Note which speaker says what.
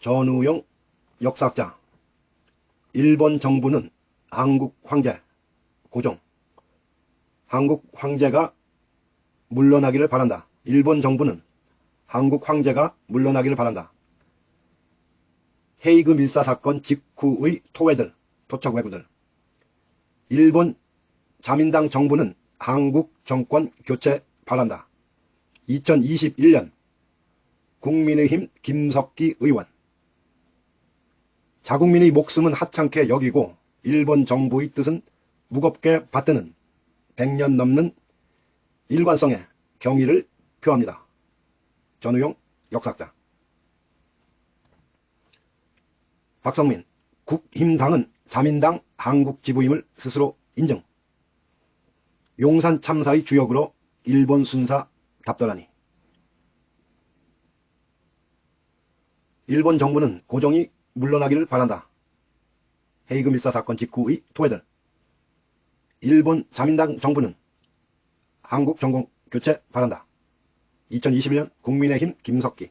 Speaker 1: 전우용 역사학자 일본 정부는 한국 황제 고종 한국 황제가 물러나기를 바란다. 일본 정부는 한국 황제가 물러나기를 바란다. 헤이그 밀사 사건 직후의 토웨들, 토착 외구들. 일본 자민당 정부는 한국 정권 교체 바란다. 2021년 국민의힘 김석기 의원. 자국민의 목숨은 하찮게 여기고 일본 정부의 뜻은 무겁게 받드는 100년 넘는 일관성의 경의를 표합니다. 전우용 역사학자. 박성민 국힘당은 자민당 한국지부임을 스스로 인정. 용산 참사의 주역으로 일본 순사 답변하니. 일본 정부는 고종이 물러나기를 바란다. 헤이그 밀사 사건 직후의 토해들 일본 자민당 정부는 한국 전공 교체 바란다. 2021년 국민의힘 김석기